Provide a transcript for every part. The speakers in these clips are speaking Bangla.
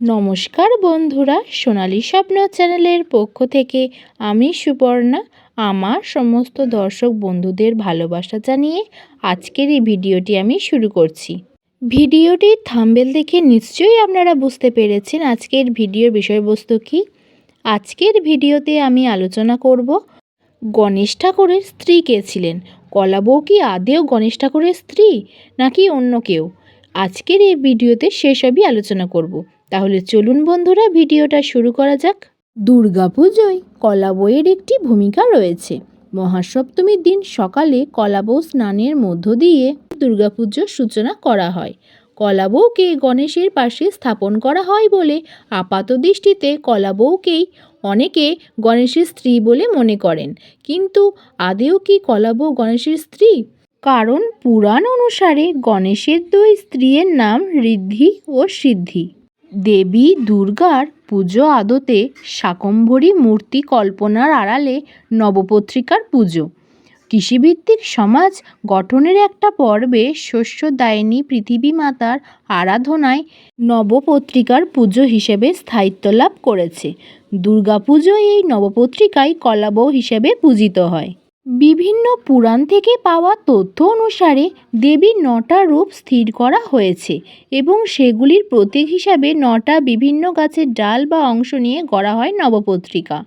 নমস্কার বন্ধুরা, সোনালি স্বপ্ন চ্যানেলের পক্ষ থেকে আমি সুপর্ণা আমার সমস্ত দর্শক বন্ধুদের ভালোবাসা জানিয়ে আজকের এই ভিডিওটি আমি শুরু করছি। ভিডিওটির থাম্বেল দেখে নিশ্চয়ই আপনারা বুঝতে পেরেছেন আজকের ভিডিওর বিষয়বস্তু কী। আজকের ভিডিওতে আমি আলোচনা করব গণেশ ঠাকুরের স্ত্রী কে ছিলেন। কলাবউ কি আদেও গণেশ ঠাকুরের স্ত্রী নাকি অন্য কেউ? আজকের এই ভিডিওতে সেসবই আলোচনা করব। তাহলে চলুন বন্ধুরা, ভিডিওটা শুরু করা যাক। দুর্গাপুজোয় কলা বইয়ের একটি ভূমিকা রয়েছে। মহাসপ্তমীর দিন সকালে কলাবউ স্নানের মধ্য দিয়ে দুর্গাপুজোর সূচনা করা হয়। কলাবউকে গণেশের পাশে স্থাপন করা হয় বলে আপাত দৃষ্টিতে কলাবউকেই অনেকে গণেশের স্ত্রী বলে মনে করেন। কিন্তু আদেও কি কলাবউ গণেশের স্ত্রী? কারণ পুরাণ অনুসারে গণেশের দুই স্ত্রীর নাম ঋদ্ধি ও সিদ্ধি। দেবী দুর্গার পুজো আদতে শাকম্ভরী মূর্তি কল্পনার আড়ালে নবপত্রিকার পুজো। কৃষিভিত্তিক সমাজ গঠনের একটা পর্বে শস্যদায়িনী পৃথিবী মাতার আরাধনায় নবপত্রিকার পুজো হিসেবে স্থায়িত্ব লাভ করেছে। দুর্গাপুজো এই নবপত্রিকায় কলাবউ হিসেবে পূজিত হয়। বিভিন্ন পুরাণ থেকে পাওয়া তথ্য অনুসারে দেবীর নটা রূপ স্থির করা হয়েছে এবং সেগুলির প্রতীক হিসাবে নটা বিভিন্ন গাছের ডাল বা অংশ নিয়ে গড়া হয় নবপত্রিকা।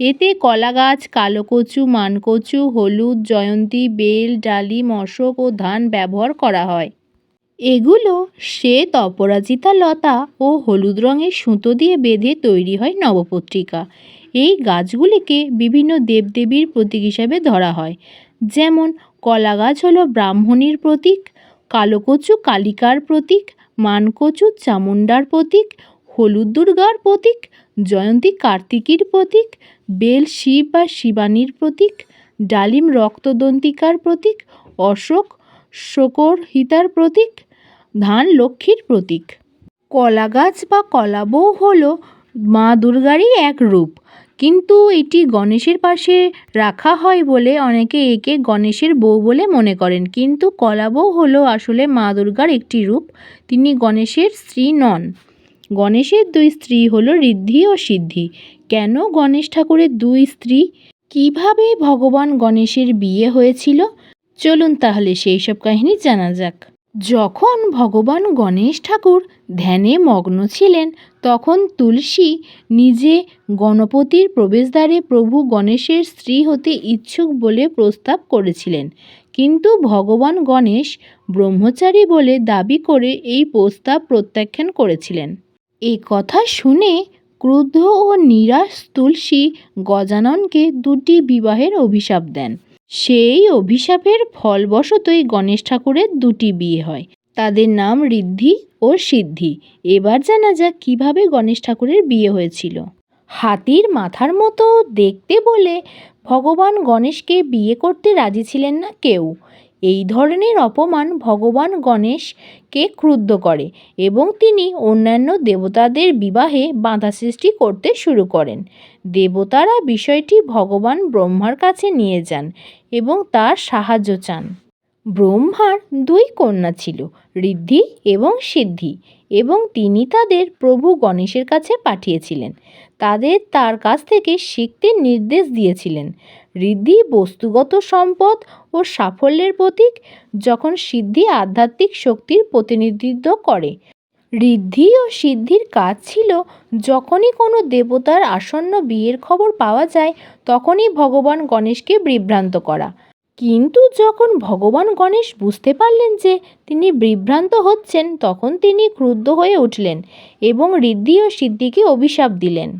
এতে কলা গাছ কালোকচু, মানকচু, হলুদ, জয়ন্তী, বেল ডালিম অশোক ও ধান ব্যবহার করা হয়। এগুলো শ্বেত অপরাজিতা লতা ও হলুদ রঙের সুতো দিয়ে বেঁধে তৈরি হয় নবপত্রিকা। এই গাছগুলিকে বিভিন্ন দেবদেবীর প্রতীক হিসাবে ধরা হয়। যেমন কলা গাছ হলো ব্রাহ্মণীর প্রতীক, কালোকচু কালিকার প্রতীক, মানকচু চামুণ্ডার প্রতীক, হলুদ দুর্গার প্রতীক, জয়ন্তী কার্তিকীর প্রতীক, বেল, শিব বা শিবানীর প্রতীক, ডালিম রক্তদন্তিকার প্রতীক, অশোক শকরহিতার প্রতীক, ধান লক্ষ্মীর প্রতীক। কলা গাছ বা কলাবৌ হলো মা দুর্গারই এক রূপ। কিন্তু এটি গণেশের পাশে রাখা হয় বলে অনেকে একে গণেশের বউ বলে মনে করেন। কিন্তু কলাবউ হলো আসলে মা দুর্গার একটি রূপ। তিনি গণেশের স্ত্রী নন। গণেশের দুই স্ত্রী হলো ঋদ্ধি ও সিদ্ধি। কেন গণেশ ঠাকুরের দুই স্ত্রী? কীভাবে ভগবান গণেশের বিয়ে হয়েছিল? চলুন তাহলে সেই সব কাহিনী জানা যাক। যখন ভগবান গণেশ ঠাকুর ধ্যানে মগ্ন ছিলেন তখন তুলসী নিজে গণপতির প্রবেশদ্বারে প্রভু গণেশের স্ত্রী হতে ইচ্ছুক বলে প্রস্তাব করেছিলেন। কিন্তু ভগবান গণেশ ব্রহ্মচারী বলে দাবি করে এই প্রস্তাব প্রত্যাখ্যান করেছিলেন। এই কথা শুনে ক্রুদ্ধ ও নিরাশ তুলসী গজাননকে দুটি বিবাহের অভিশাপ দেন। সেই অভিশাপের ফলবশতই গণেশ ঠাকুরের দুটি বিয়ে হয়। তাদের নাম ঋদ্ধি ও সিদ্ধি। এবার জানা যাক কীভাবে গণেশ ঠাকুরের বিয়ে হয়েছিল। হাতির মাথার মতো দেখতে বলে ভগবান গণেশকে বিয়ে করতে রাজি ছিলেন না কেউ। এই ধরনের অপমান ভগবান গণেশকে ক্রুদ্ধ করে এবং তিনি অন্যান্য দেবতাদের বিবাহে বাধা সৃষ্টি করতে শুরু করেন। দেবতারা বিষয়টি ভগবান ব্রহ্মার কাছে নিয়ে যান এবং তার সাহায্য চান। ব্রহ্মার দুই কন্যা ছিল, ঋদ্ধি এবং সিদ্ধি, এবং তিনি তাদের প্রভু গণেশের কাছে পাঠিয়েছিলেন। তাদের তার কাছ থেকে শিখতে নির্দেশ দিয়েছিলেন। ঋদ্ধি বস্তুগত সম্পদ ও সাফল্যের প্রতীক, যখন সিদ্ধি আধ্যাত্মিক শক্তির প্রতিনিধিত্ব করে। ঋদ্ধি ও সিদ্ধির কাজ ছিল, যখনই কোনো দেবতার আসন্ন বিয়ের খবর পাওয়া যায়, তখনই ভগবান গণেশকে বিভ্রান্ত করা। কিন্তু যখন ভগবান গণেশ বুঝতে পারলেন যে তিনি বিভ্রান্ত হচ্ছেন, তখন তিনি ক্রুদ্ধ হয়ে উঠলেন এবং ঋদ্ধি ও সিদ্ধিকে অভিশাপ দিলেন।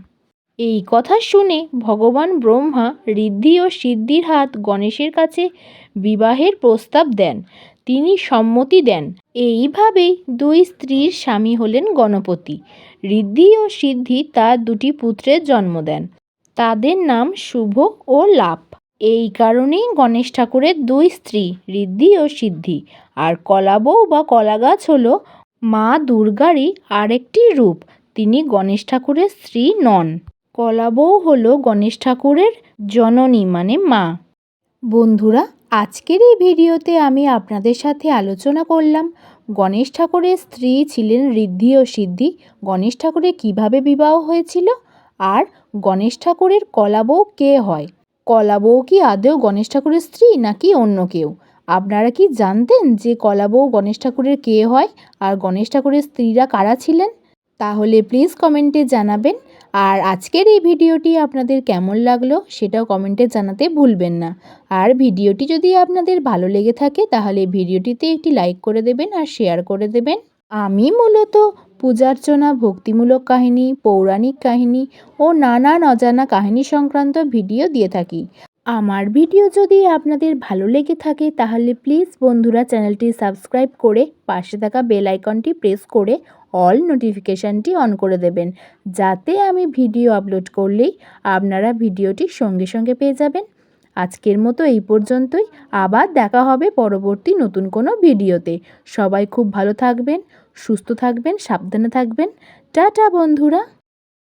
এই কথা শুনে ভগবান ব্রহ্মা ঋদ্ধি ও সিদ্ধির হাত গণেশের কাছে বিবাহের প্রস্তাব দেন। তিনি সম্মতি দেন। এইভাবেই দুই স্ত্রীর স্বামী হলেন গণপতি। ঋদ্ধি ও সিদ্ধি তার দুটি পুত্রের জন্ম দেন। তাদের নাম শুভ ও লাভ। এই কারণেই গণেশ ঠাকুরের দুই স্ত্রী, ঋদ্ধি ও সিদ্ধি। আর কলাবউ বা কলাগাছ হলো মা দুর্গারই আরেকটি রূপ, তিনি গণেশ ঠাকুরের স্ত্রী নন। কলাবউ হলো গণেশ ঠাকুরের জননী মানে মা। বন্ধুরা, আজকের এই ভিডিওতে আমি আপনাদের সাথে আলোচনা করলাম, গণেশ ঠাকুরের স্ত্রী ছিলেন ঋদ্ধি ও সিদ্ধি, গণেশ ঠাকুরের কীভাবে বিবাহ হয়েছিল, আর গণেশ ঠাকুরের কলাবউ কে হয়। কলাবউ কি আদৌ গণেশ ঠাকুরের স্ত্রী নাকি অন্য কেউ? আপনারা কি জানতেন যে কলাবউ গণেশ ঠাকুরের কে হয় আর গণেশ ঠাকুরের স্ত্রীরা কারা ছিলেন? তাহলে প্লিজ কমেন্টে জানাবেন। আর আজকের এই ভিডিওটি আপনাদের কেমন লাগল সেটাও কমেন্টে জানাতে ভুলবেন না। আর ভিডিওটি যদি আপনাদের ভালো লেগে থাকে তাহলে ভিডিওটিতে একটি লাইক করে দেবেন আর শেয়ার করে দেবেন। আমি মূলত পূজার্চনা, ভক্তিমূলক কাহিনী, পৌরাণিক কাহিনী ও নানান অজানা কাহিনী সংক্রান্ত ভিডিও দিয়ে থাকি। আমার ভিডিও যদি আপনাদের ভালো লেগে থাকে তাহলে প্লিজ বন্ধুরা চ্যানেলটি সাবস্ক্রাইব করে পাশে থাকা বেল আইকনটি প্রেস করে অল নোটিফিকেশানটি অন করে দেবেন। যাতে আমি ভিডিও আপলোড করলেই আপনারা ভিডিওটি সঙ্গে সঙ্গে পেয়ে যাবেন। আজকের মতো এই পর্যন্তই। আবার দেখা হবে পরবর্তী নতুন কোনো ভিডিওতে। সবাই খুব ভালো থাকবেন, সুস্থ থাকবেন, সাবধানে থাকবেন। টাটা বন্ধুরা।